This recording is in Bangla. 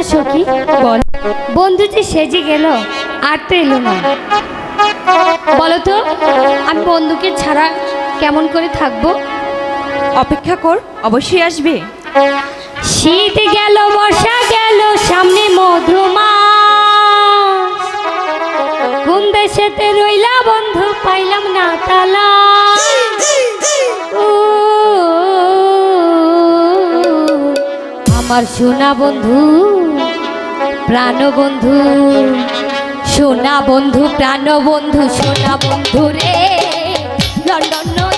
আচ্ছা সখী বল। বন্ধু যে সেজে গেল আর তো এলো না। বলো তো আমি বন্ধুকে ছাড়া কেমন করে থাকব? অপেক্ষা কর অবশ্যই আসবে। শীত গেল বর্ষা গেল সামনে মধুমাস। কোন দেশেতে রইলা বন্ধু পাইলাম না তালা। আমার সোনা বন্ধু প্রাণ বন্ধু সোনা বন্ধু প্রাণ বন্ধু সোনা বন্ধু রে। লন্ডন